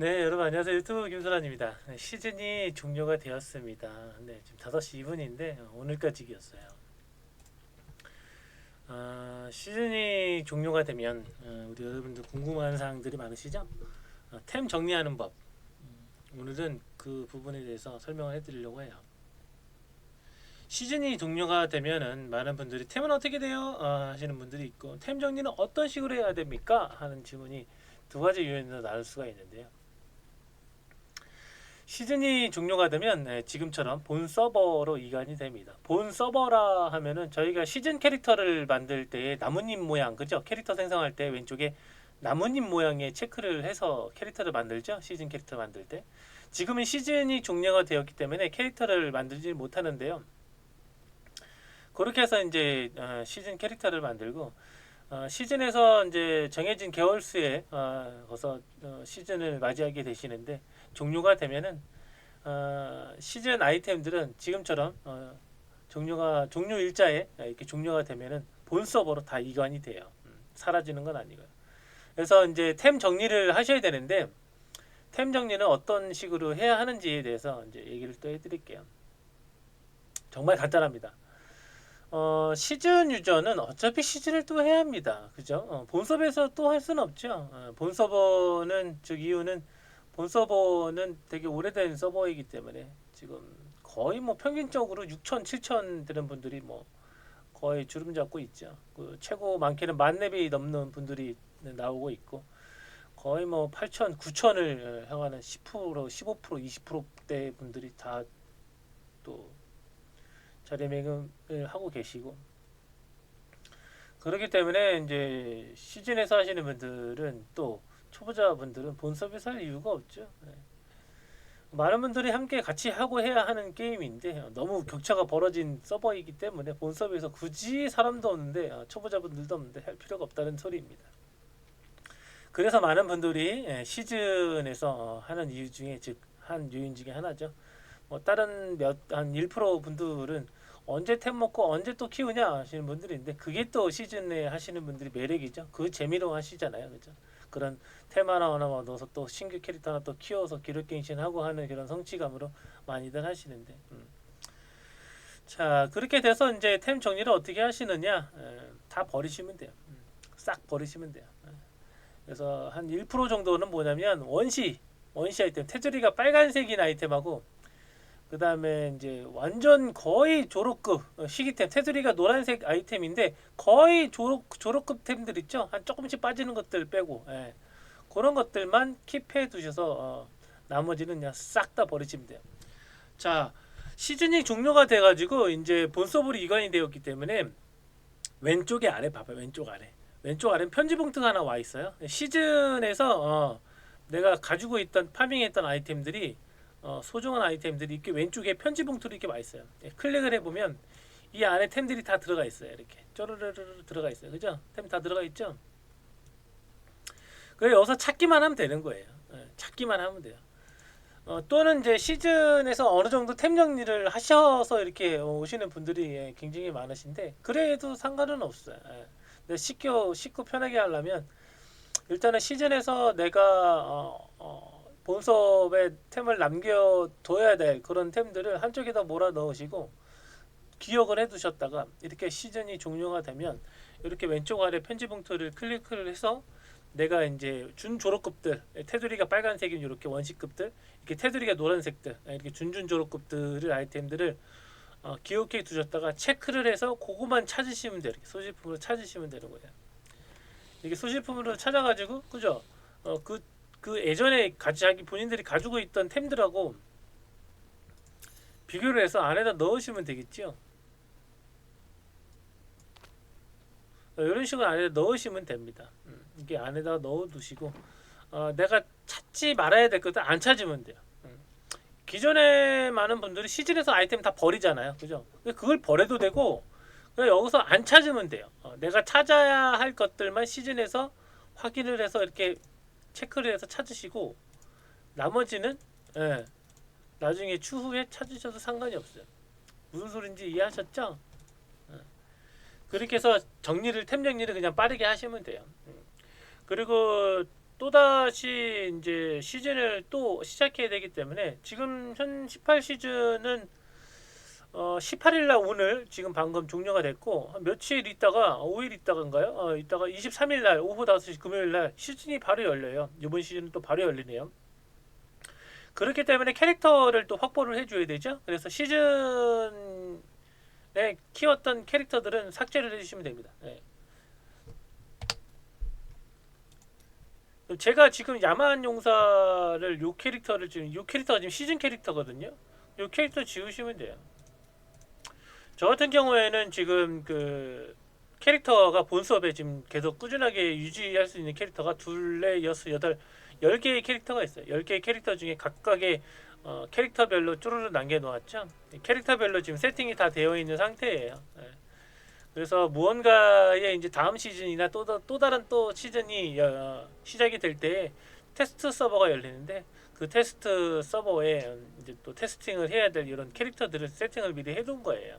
네, 여러분 안녕하세요. 유튜브 김소란입니다. 네, 시즌이 종료가 되었습니다. 네, 지금 5시 2분인데 오늘까지였어요. 아, 시즌이 종료가 되면 어, 우리 여러분들 궁금한 사항들이 많으시죠? 어, 템 정리하는 법. 음, 오늘은 그 부분에 대해서 설명을 해드리려고 해요. 시즌이 종료가 되면은 많은 분들이 템은 어떻게 돼요? 어, 하시는 분들이 있고 템 정리는 어떤 식으로 해야 됩니까? 하는 질문이 두 가지 요인으로 나눌 수가 있는데요. 시즌이 종료가 되면 네, 지금처럼 본 서버로 이관이 됩니다. 본 서버라 하면은 저희가 시즌 캐릭터를 만들 때 나뭇잎 모양 그죠? 캐릭터 생성할 때 왼쪽에 나뭇잎 모양의 체크를 해서 캐릭터를 만들죠. 시즌 캐릭터 만들 때. 지금은 시즌이 종료가 되었기 때문에 캐릭터를 만들지 못하는데요. 그렇게 해서 이제 어, 시즌 캐릭터를 만들고 어, 시즌에서 이제 정해진 개월 수에 어, 거서 어, 시즌을 맞이하게 되시는데 종료가 되면은 어, 시즌 아이템들은 지금처럼 어, 종료가 종료 일자에 이렇게 종료가 되면은 본 서버로 다 이관이 돼요. 음, 사라지는 건 아니고요. 그래서 이제 템 정리를 하셔야 되는데 템 정리는 어떤 식으로 해야 하는지에 대해서 이제 얘기를 또 해드릴게요. 정말 간단합니다. 어, 시즌 유저는 어차피 시즌을 또 해야 합니다. 그죠? 어, 본 서버에서 또 할 수는 없죠. 어, 본 서버는 즉 이유는 본 서버는 되게 오래된 서버이기 때문에 지금 거의 뭐 평균적으로 6천, 7천 되는 분들이 뭐 거의 주름 잡고 있죠. 그 최고 많게는 만 렙이 넘는 분들이 나오고 있고 거의 뭐 8천, 9천을 향하는 10%, 15%, 20%대 분들이 다 또 자리매김을 하고 계시고 그렇기 때문에 이제 시즌에서 하시는 분들은 또 초보자분들은 본 서비스 할 이유가 없죠. 네. 많은 분들이 함께 같이 하고 해야 하는 게임인데 너무 격차가 벌어진 서버이기 때문에 본 서버에서 굳이 사람도 없는데 어, 초보자분들도 없는데 할 필요가 없다는 소리입니다. 그래서 많은 분들이 예, 시즌에서 어, 하는 이유 중에 즉 한 요인 중에 하나죠. 뭐 다른 몇 한 1% 분들은 언제 템 먹고 언제 또 키우냐 하시는 분들인데 그게 또 시즌에 하시는 분들이 매력이죠. 그 재미로 하시잖아요, 그죠? 그런 템 하나 하나 넣어서 또 신규 캐릭터 하나 또 키워서 기록갱신하고 하는 그런 성취감으로 많이들 하시는데. 음. 자 그렇게 돼서 이제 템 정리를 어떻게 하시느냐 에, 다 버리시면 돼요. 음. 싹 버리시면 돼요. 에. 그래서 한 1% 정도는 뭐냐면 원시 원시 아이템 테두리가 빨간색인 아이템하고 그 다음에 이제 완전 거의 조로급 어, 시기템. 테두리가 노란색 아이템인데 거의 조로, 조로급 템들 있죠? 한 조금씩 빠지는 것들 빼고 예. 그런 것들만 킵해 두셔서 어, 나머지는 그냥 싹 다 버리시면 돼요. 자 시즌이 종료가 돼 가지고 이제 본서버로 이관이 되었기 때문에 왼쪽에 아래 봐봐요. 왼쪽 아래. 왼쪽 아래 편지 봉투가 하나 와 있어요. 시즌에서 어, 내가 가지고 있던 파밍했던 아이템들이 어, 소중한 아이템들이 이렇게 왼쪽에 편지 봉투로 이렇게 와 있어요. 예, 클릭을 해보면 이 안에 템들이 다 들어가 있어요. 이렇게 쪼르르르 들어가 있어요. 그죠? 템 다 들어가 있죠? 그래 여기서 찾기만 하면 되는 거예요. 예, 찾기만 하면 돼요. 어, 또는 이제 시즌에서 어느 정도 템 정리를 하셔서 이렇게 오시는 분들이 예, 굉장히 많으신데 그래도 상관은 없어요. 예. 근데 쉽게 쉽고 편하게 하려면 일단은 시즌에서 내가 어, 어, 본섭에 템을 남겨둬야 될 그런 템들을 한쪽에다 몰아 넣으시고 기억을 해두셨다가 이렇게 시즌이 종료가 되면 이렇게 왼쪽 아래 편지 봉투를 클릭을 해서 내가 이제 준 조로급들 테두리가 빨간색인 이렇게 원시급들 이렇게 테두리가 노란색들 이렇게 준준 조로급들을 아이템들을 어, 기억해 두셨다가 체크를 해서 그거만 찾으시면 돼요. 이렇게 소지품으로 찾으시면 되는 거예요. 이게 소지품으로 찾아가지고 그죠? 어 그 그 예전에 자기 본인들이 가지고 있던 템들하고 비교를 해서 안에다 넣으시면 되겠죠. 어, 이런 식으로 안에다 넣으시면 됩니다. 음, 이게 안에다 넣어두시고 어, 내가 찾지 말아야 될 것들 안 찾으면 돼요. 음. 기존에 많은 분들이 시즌에서 아이템 다 버리잖아요, 그죠? 그걸 버려도 되고 여기서 안 찾으면 돼요. 어, 내가 찾아야 할 것들만 시즌에서 확인을 해서 이렇게 체크를 해서 찾으시고 나머지는 예, 나중에 추후에 찾으셔도 상관이 없어요. 무슨 소린지 이해하셨죠? 예. 그렇게 해서 정리를 템 정리를 그냥 빠르게 하시면 돼요. 음. 그리고 또다시 이제 시즌을 또 시작해야 되기 때문에 지금 현 18 시즌은 어 18일 날 오늘 지금 방금 종료가 됐고 한 며칠 있다가 5일 있다가인가요? 어 있다가 23일 날 오후 5시 금요일 날 시즌이 바로 열려요. 이번 시즌은 또 바로 열리네요. 그렇기 때문에 캐릭터를 또 확보를 해줘야 되죠. 그래서 시즌에 키웠던 캐릭터들은 삭제를 해주시면 됩니다. 네. 제가 지금 야만 용사를 요 캐릭터를 지금 요 캐릭터가 지금 시즌 캐릭터거든요. 요 캐릭터 지우시면 돼요. 저 같은 경우에는 지금 그 캐릭터가 본 수업에 지금 계속 꾸준하게 유지할 수 있는 캐릭터가 둘레 여섯 여덟 열 개의 캐릭터가 있어요. 열 개의 캐릭터 중에 각각의 어, 캐릭터별로 쭈루루 남겨 놓았죠. 캐릭터별로 지금 세팅이 다 되어 있는 상태예요. 예. 그래서 무언가의 이제 다음 시즌이나 또, 다- 또 다른 또 시즌이 어, 시작이 될 때 테스트 서버가 열리는데 그 테스트 서버에 이제 또 테스팅을 해야 될 이런 캐릭터들을 세팅을 미리 해둔 거예요.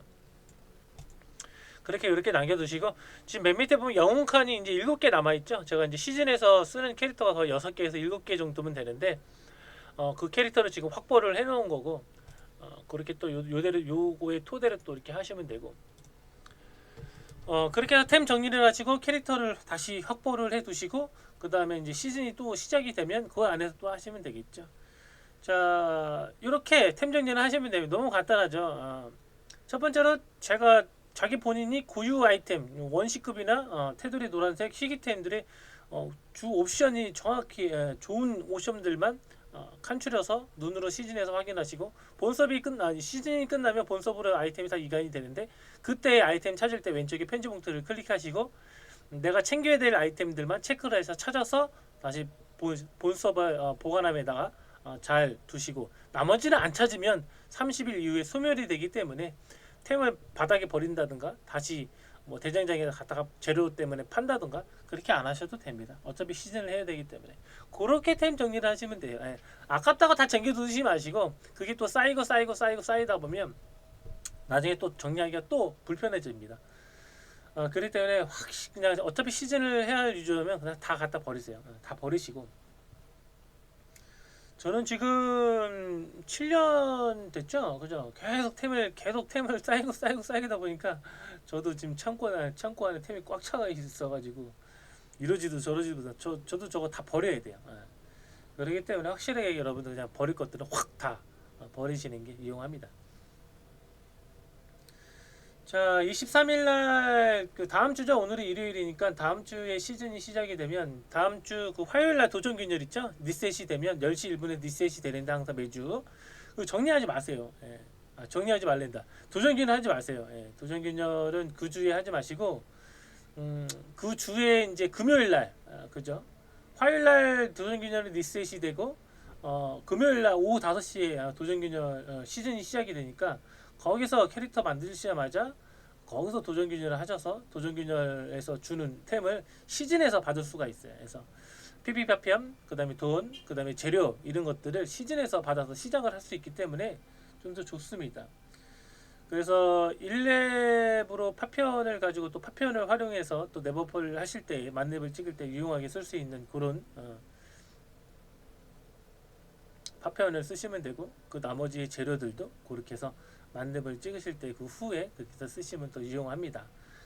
그렇게 이렇게 남겨두시고 지금 맨 밑에 보면 영웅 칸이 이제 일곱 개 남아 있죠. 제가 이제 시즌에서 쓰는 캐릭터가 거의 여섯 개에서 일곱 개 정도면 되는데 어, 그 캐릭터를 지금 확보를 해놓은 거고 어, 그렇게 또 요, 요대로 요거의 토대로 또 이렇게 하시면 되고 어 그렇게 해서 템 정리를 하시고 캐릭터를 다시 확보를 해두시고 그 다음에 이제 시즌이 또 시작이 되면 그 안에서 또 하시면 되겠죠. 자 이렇게 템 정리를 하시면 됩니다. 너무 간단하죠. 어, 첫 번째로 제가 자기 본인이 고유 아이템 원시급이나 어, 테두리 노란색 희귀템들의 어, 주 옵션이 정확히 예, 좋은 옵션들만 어, 칸추려서 눈으로 시즌에서 확인하시고 본섭이 끝나 시즌이 끝나면 본섭으로 아이템이 다 이관이 되는데 그때 아이템 찾을 때 왼쪽에 편지 봉투를 클릭하시고 내가 챙겨야 될 아이템들만 체크를 해서 찾아서 다시 본, 본섭을 어, 보관함에다가 어, 잘 두시고 나머지는 안 찾으면 30일 이후에 소멸이 되기 때문에 템을 바닥에 버린다든가 다시 뭐 대장장에다 갖다가 재료 때문에 판다든가 그렇게 안 하셔도 됩니다. 어차피 시즌을 해야 되기 때문에 그렇게 템 정리를 하시면 돼요. 예. 아깝다고 다 챙겨 두지 마시고 그게 또 쌓이고 쌓이고 쌓이고 쌓이다 보면 나중에 또 정리하기가 또 불편해집니다. 어, 그렇기 때문에 확 그냥 어차피 시즌을 해야 할 유저면 그냥 다 갖다 버리세요. 어, 다 버리시고 저는 지금 7년 됐죠, 그죠? 계속 템을 계속 템을 쌓이고 쌓이고 쌓이다 보니까 저도 지금 창고 안에 창고 안에 템이 꽉 차가 있어 가지고 이러지도 저러지도 저 저도 저거 다 버려야 돼요. 예. 그렇기 때문에 확실하게 여러분들 그냥 버릴 것들은 확 다 버리시는 게 이용합니다. 자, 23일 날그 다음 주죠. 오늘이 일요일이니까 다음 주에 시즌이 시작이 되면 다음 주 그 화요일 날 도전 균열 있죠? 리셋이 되면 10시 1분에 리셋이 되는데 항상 매주 그 정리하지 마세요. 예. 아, 정리하지 말랜다. 도전 균열 하지 마세요. 예. 도전 균열은 그 주에 하지 마시고 음, 그 주에 이제 금요일 날 아, 그죠? 화요일 날 도전 균열이 리셋이 되고 어, 금요일 날 오후 5시에 도전 균열 어, 시즌이 시작이 되니까 거기서 캐릭터 만드시자마자 거기서 도전 균열을 하셔서 도전 균열에서 주는 템을 시즌에서 받을 수가 있어요. 그래서 PVP함, 그다음에 돈, 그다음에 재료 이런 것들을 시즌에서 받아서 시작을 할 수 있기 때문에 좀 더 좋습니다. 그래서 1렙으로 파편을 가지고 또 파편을 활용해서 또 네버펄 하실 때 만렙을 찍을 때 유용하게 쓸 수 있는 그런 어, 파편을 쓰시면 되고 그 나머지 재료들도 그렇게 해서 만렙을 찍으실 때 그 후에 그렇게 해서 쓰시면 또 유용합니다.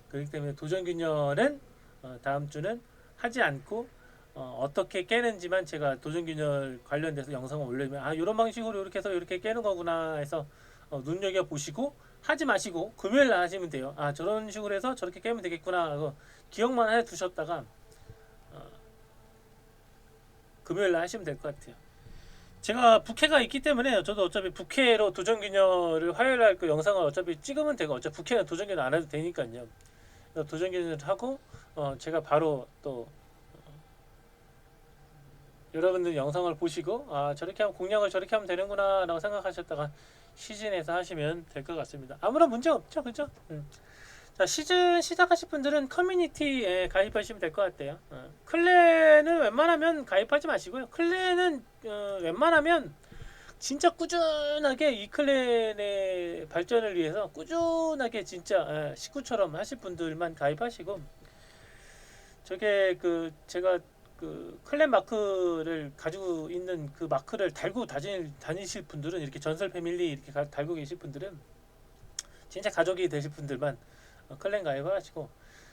그렇기 때문에 도전 균열은 어, 다음 주는 하지 않고 어, 떻게 깨는지만 제가 도전 균열 관련돼서 영상을 올리면 아 이런 방식으로 이렇게 해서 이렇게 깨는 거구나 해서 어, 눈여겨 보시고 하지 마시고 금요일 날 하시면 돼요. 아 저런 식으로 해서 저렇게 깨면 되겠구나 하고 기억만 해 두셨다가 어, 금요일 날 하시면 될 것 같아요. 제가 부캐가 있기 때문에 저도 어차피 부캐로 도전 균열을 화요일 날 그 영상을 어차피 찍으면 되고 어차피 부캐는 도전 균열 안 해도 되니까요. 그래서 도전 균열 하고 어 제가 바로 또 어, 여러분들 영상을 보시고 아 저렇게 하면 공략을 저렇게 하면 되는구나 라고 생각하셨다가 시즌에서 하시면 될 것 같습니다. 아무런 문제 없죠, 그죠? 음. 자 시즌 시작하실 분들은 커뮤니티에 가입하시면 될 것 같아요. 어. 클랜은 웬만하면 가입하지 마시고요. 클랜은 어, 웬만하면 진짜 꾸준하게 이 클랜의 발전을 위해서 꾸준하게 진짜 예, 식구처럼 하실 분들만 가입하시고 저게 그 제가 그 클랜 마크를 가지고 있는 그 마크를 달고 다닐, 다니실 분들은 이렇게 전설 패밀리 이렇게 가- 달고 계실 분들은 진짜 가족이 되실 분들만 어, 클랜 가입을 하시고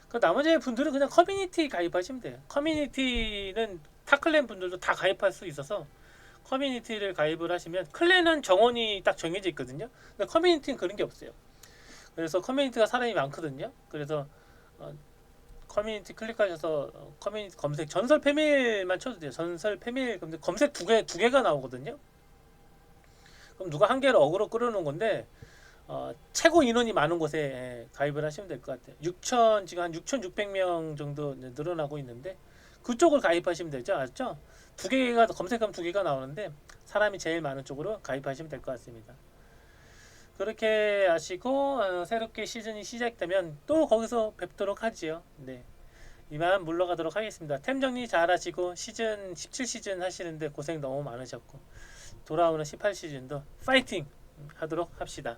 그 나머지 분들은 그냥 커뮤니티 가입하시면 돼요. 커뮤니티는 타 클랜 분들도 다 가입할 수 있어서 커뮤니티를 가입을 하시면 클랜은 정원이 딱 정해져 있거든요. 근데 커뮤니티는 그런 게 없어요. 그래서 커뮤니티가 사람이 많거든요. 그래서 어, 커뮤니티 클릭하셔서 어, 커뮤니티 검색 전설 패밀만 쳐도 돼요. 전설 패밀 근데 검색 두 개 두 개가 나오거든요. 그럼 누가 한 개를 어그로 끌어놓은 건데 어, 최고 인원이 많은 곳에 예, 가입을 하시면 될 것 같아요. 6천 지금 한 6,600명 정도 늘어나고 있는데 그쪽을 가입하시면 되죠. 알죠? 두 개가 검색하면 두 개가 나오는데 사람이 제일 많은 쪽으로 가입하시면 될 것 같습니다. 그렇게 하시고 어, 새롭게 시즌이 시작되면 또 거기서 뵙도록 하지요. 네. 이만 물러가도록 하겠습니다. 템 정리 잘 하시고 시즌 17 시즌 하시는데 고생 너무 많으셨고 돌아오는 18 시즌도 파이팅 하도록 합시다.